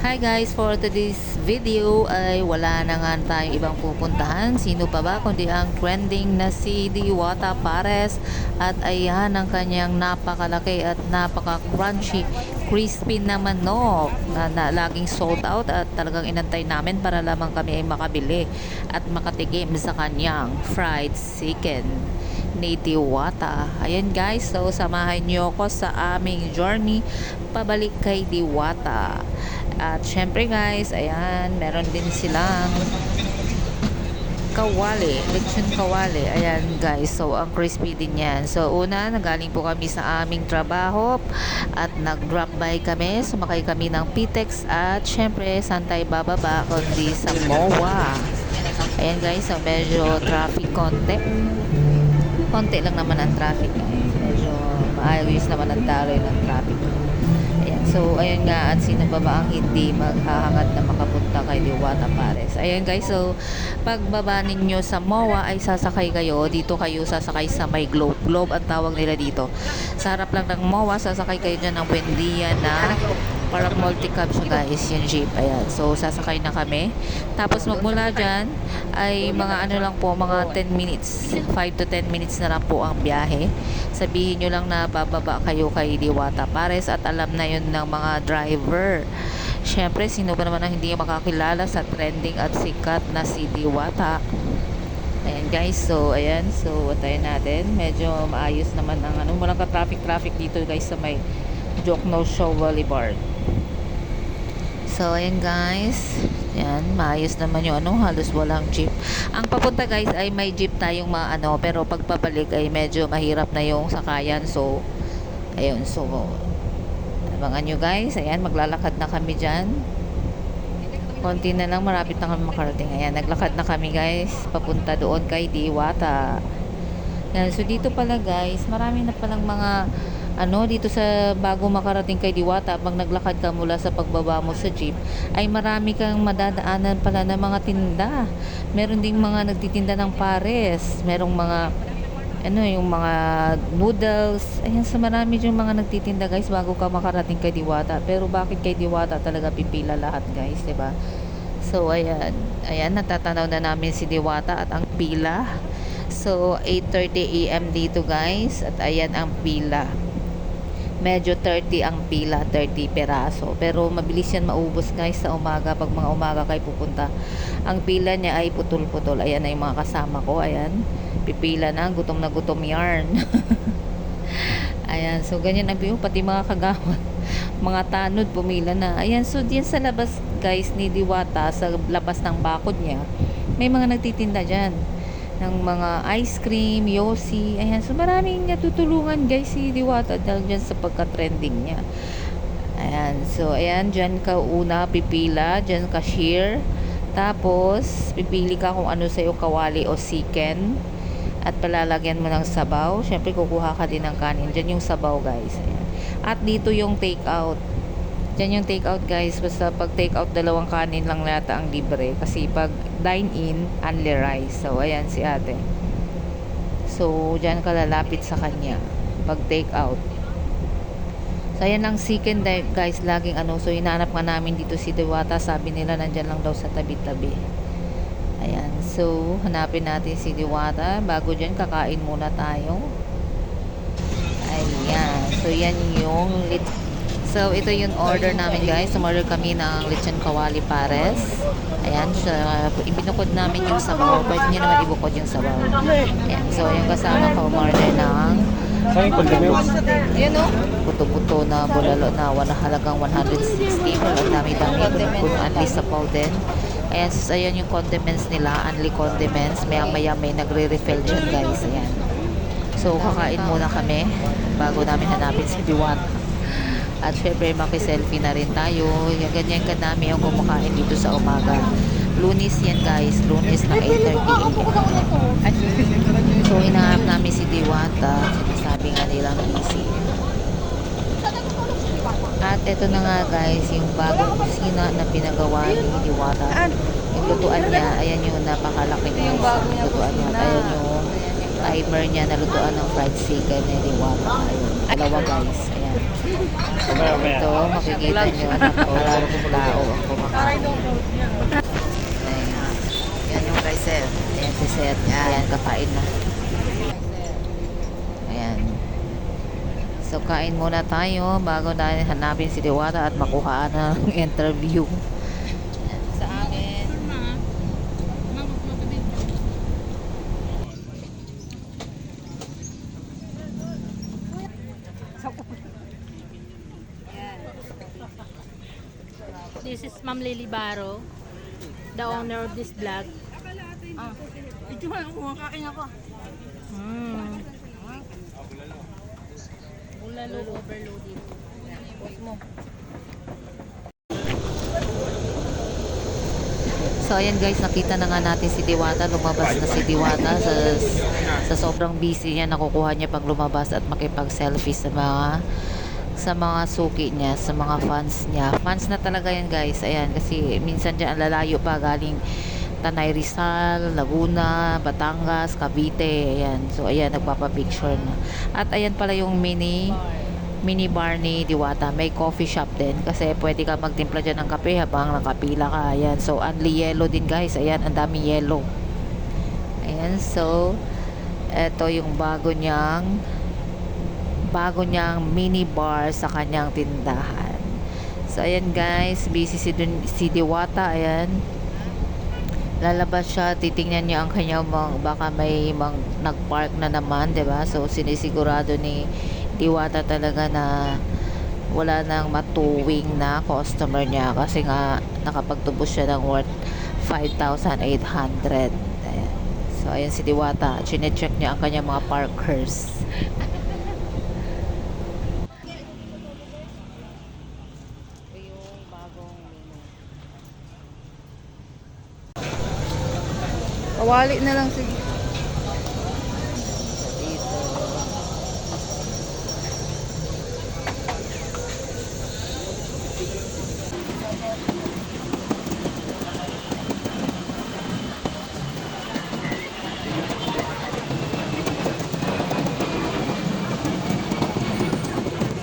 Hi guys, for today's video ay wala na nga tayong ibang pupuntahan. Sino pa ba kundi ang trending na si Diwata Pares at ayan ang kanyang napakalaki at napaka-crunchy crispy na manok na, na laging sold out at talagang inantay namin para lamang kami ay makabili at makatikim sa kanyang fried chicken ni Diwata. Ayan guys, so samahan niyo ako sa aming journey pabalik kay Diwata. At syempre guys, ayan, meron din silang kawali, lechon kawali. Ayan guys, so ang crispy din yan. So una, nagaling po kami sa aming trabaho at nag-drop by kami. Sumakay kami ng Pitex at syempre, saan tayo bababa kundi sa MOA. Ayan guys, so medyo traffic konti. Konti lang naman ang traffic. Medyo maayos naman ang daloy ng traffic. So ayun nga at sino ba ba ang hindi maghahangad na makapunta kay Diwata Pares. Ayan guys, so pagbaba ninyo sa MOA ay sasakay kayo. Dito kayo sasakay sa may Globe. Globe ang tawag nila dito. Sa harap lang ng MOA, sasakay kayo dyan ng Buendia na para multi-cab siya guys, yung jeep. Ayan, so sasakay na kami. Tapos magmula dyan ay mga ano lang po, mga 10 minutes. 5 to 10 minutes na lang po ang biyahe. Sabihin nyo lang na bababa kayo kay Diwata Pares at alam na yun ng mga driver. Siyempre, sino ba naman ang hindi makakilala sa trending at sikat na si Diwata? Ayan guys, so ayan, so tayo natin. Medyo maayos naman ang ano, walang ka-traffic-traffic dito guys sa may Jokno Show Boulevard. So, ayan guys. Ayan, maayos naman yung ano, halos walang jeep. Ang papunta guys ay may jeep tayong mga ano, pero pagpabalik ay medyo mahirap na yung sakayan. So, ayun, so, abangan nyo guys. Ayan, maglalakad na kami dyan. Konti na lang, marapit na kami makarating. Ayan, naglakad na kami guys, papunta doon kay Diwata. Ayan, so dito pala guys, marami na palang mga ano dito sa bago makarating kay Diwata pag naglakad ka mula sa pagbaba mo sa jeep ay marami kang madadaanan pala ng mga tinda meron ding mga nagtitinda ng pares merong mga ano yung mga noodles ayan sa marami yung mga nagtitinda guys bago ka makarating kay Diwata pero bakit kay Diwata talaga pipila lahat guys ba so ayan ayan natatanaw na namin si Diwata at ang pila So, 8.30 a.m. dito guys. At ayan ang pila. Medyo 30 ang pila, 30 peraso. Pero mabilis yan maubos guys sa umaga. Pag mga umaga kayo pupunta. Ang pila niya ay putol-putol. Ayan yung mga kasama ko. Ayan. Pipila na. Gutom na gutom yarn. ayan. So, ganyan ang view. Pati mga kagawad. mga tanod pumila na. Ayan. So, diyan sa labas guys ni Diwata. Sa labas ng bakod niya. May mga nagtitinda dyan ng mga ice cream, yosi. Ayan, so maraming natutulungan guys si Diwata dahil dyan sa pagka-trending niya. Ayan, so ayan, dyan ka una pipila, dyan ka share. Tapos, pipili ka kung ano sa'yo kawali o chicken. At palalagyan mo ng sabaw. Siyempre, kukuha ka din ng kanin. Dyan yung sabaw guys. Ayan. At dito yung take out. Yan yung take out guys. Basta pag take out dalawang kanin lang nata ang libre. Kasi pag dine in, only rice. So, ayan si ate. So, dyan ka lalapit sa kanya. Pag take out. So, ayan ang di- guys. Laging ano. So, hinahanap nga namin dito si Dewata. Sabi nila nandyan lang daw sa tabi-tabi. Ayan. So, hanapin natin si Diwata. Bago dyan, kakain muna tayo. Ayan. So, yan yung lit So, ito yung order namin guys. Umorder kami ng lechon kawali pares. Ayan, so, ibinukod namin yung sabaw. Pwede nyo naman ibukod yung sabaw. Ayan, so yung kasama ko umorder ng Saan? Ayan o. Puto-puto na bulalo na wala halagang 160. Walang dami-dami. Kung unlistable din. Ayan, so ayan yung condiments nila. Unli condiments. Maya-maya may nagre-refill dyan guys. Ayan. So, kakain muna kami bago namin hanapin si Diwata. At syempre, makiselfie na rin tayo. Yung ganyan kadami ang kumakain dito sa umaga. Lunis yan guys. Lunis na 8.30 a.m. So, hinahanap namin si Diwata. Sinasabi nga nilang busy. At ito na nga guys, yung bagong kusina na pinagawa ni Diwata. Yung lutuan niya, ayan yung napakalaki guys. Yung lutuan niya, ayan yung timer niya na lutuan ng fried chicken ni Diwata. Ayun, dalawa guys. Ito, makikita nyo, maraming tao ang kumakain. Ayan. Yan yung kay Sir. Ayan si Sir. Ayan, kakain na. Ayan. So, kain muna tayo bago na hanapin si Diwata at makuha na ng interview. Ayan, Sa amin. This is Ma'am Lily Baro, the owner of this vlog. Ah, ito nga, kumakain ako. Mm. Bulalo overloaded. So ayan guys, nakita na nga natin si Diwata, lumabas na si Diwata sa, sa sobrang busy niya, nakukuha niya pang lumabas at makipag-selfie sa mga sa mga suki niya, sa mga fans niya. Fans na talaga yan guys, ayan, kasi minsan dyan lalayo pa galing Tanay Rizal, Laguna, Batangas, Cavite, ayan. So ayan, nagpapapicture na. At ayan pala yung mini mini bar ni Diwata. May coffee shop din kasi pwede ka magtimpla dyan ng kape habang nakapila ka. Ayan. So, only yellow din guys. Ayan, ang dami yellow. Ayan, so eto yung bago niyang bago niyang mini bar sa kanyang tindahan. So, ayan guys, busy si, Dun- si Diwata. Ayan. Lalabas siya, titingnan niya ang kanyang mga, baka may mang, nag-park na naman, 'di ba So, sinisigurado ni Diwata talaga na wala nang matuwing na customer niya kasi nga nakapagtubos siya ng worth 5,800. Ayan. So, ayan si Diwata. Chine-check niya ang kanyang mga parkers. Kawali na lang sige.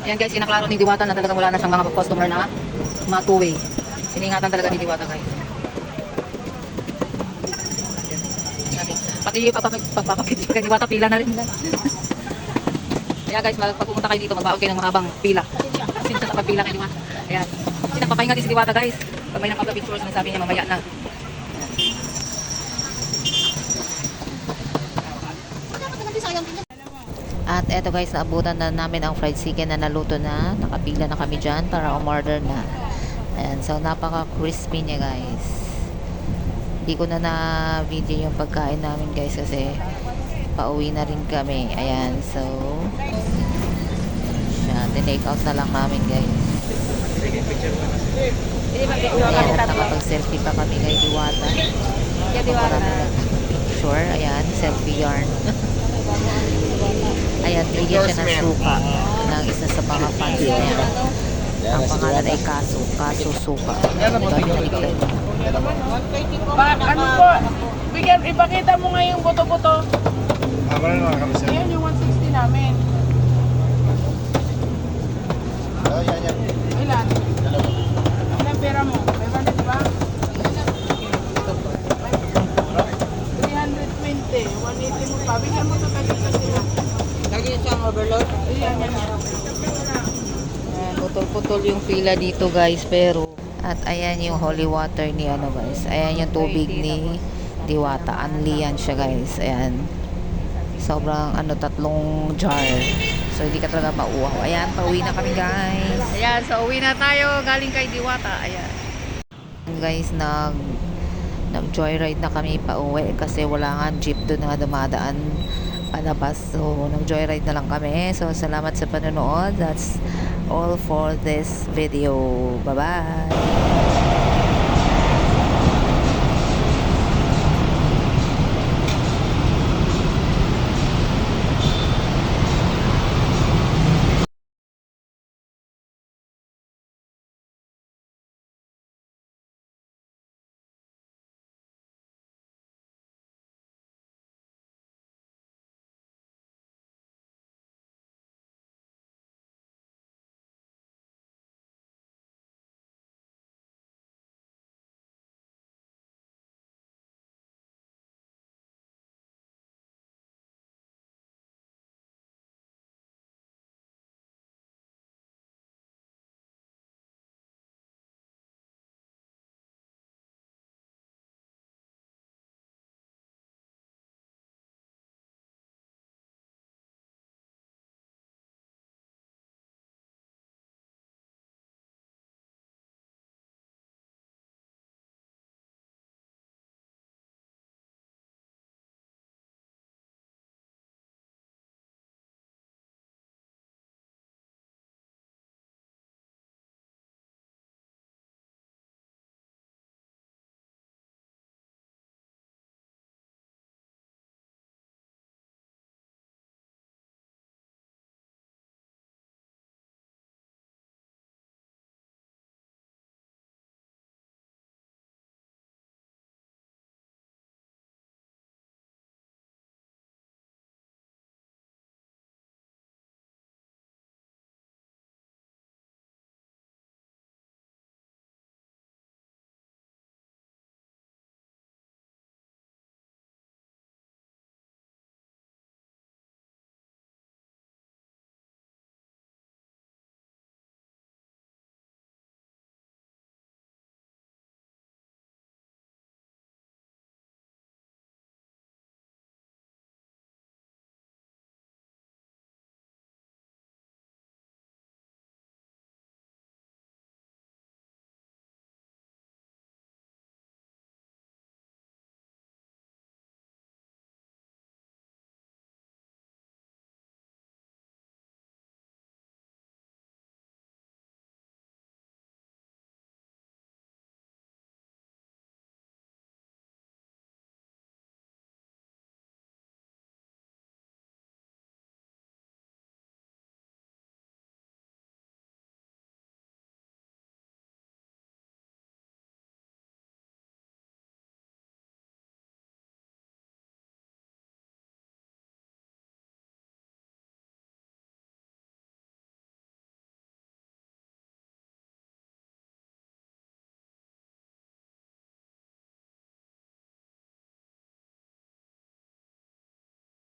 Ayan guys, kinaklaro ni Diwata na talagang wala na siyang mga customer na matuwi. Siningatan talaga ni Diwata guys. Pati pagpapakit kay Diwata, pila na rin. Kaya guys, pag kayo dito, magbaon kayo ng mahabang pila. Kasi sa pagpila kay Diwata. Ayan. Kasi nagpapahinga din si Diwata guys. Pag may napagka-pictures, nasabi niya mamaya na. At eto guys, naabutan na namin ang fried chicken na naluto na. Nakapila na kami dyan para umorder na. Ayan, so napaka crispy niya guys. Hindi ko na na-video yung pagkain namin guys kasi pauwi na rin kami. Ayan, so siya, tinake out na lang namin guys. Ayan, at nakapag-selfie pa kami kay Diwata. Para picture, ayan, selfie yarn. Ayan, bigyan siya ng suka ng isa sa mga fans niya. Ang pangalan ay Kaso. Kaso Suka. Diba, binaligtad niya. Ba, ano po? Bigyan, ipakita mo nga yung buto-buto. Habang na kami sir. Ayan yung 160 namin. Oh, yan, yan. Ilan? Ilan pera mo? 500, di ba? 320. 180 mo pa. Bigyan mo sa tagitas sila. Lagi siyang overload. Ayan, yan, putol-putol yung pila dito guys, pero at ayan yung holy water ni ano guys. Ayan yung tubig ni Diwata. Unli yan siya guys. Ayan. Sobrang ano, tatlong jar. So, hindi ka talaga mauwaw. Ayan, pauwi na kami guys. Ayan, so uwi na tayo. Galing kay Diwata. Ayan. guys nag nag joyride na kami pa uwi kasi wala nga jeep doon na dumadaan palabas so nag joyride na lang kami so salamat sa panonood that's all for this video. Bye-bye!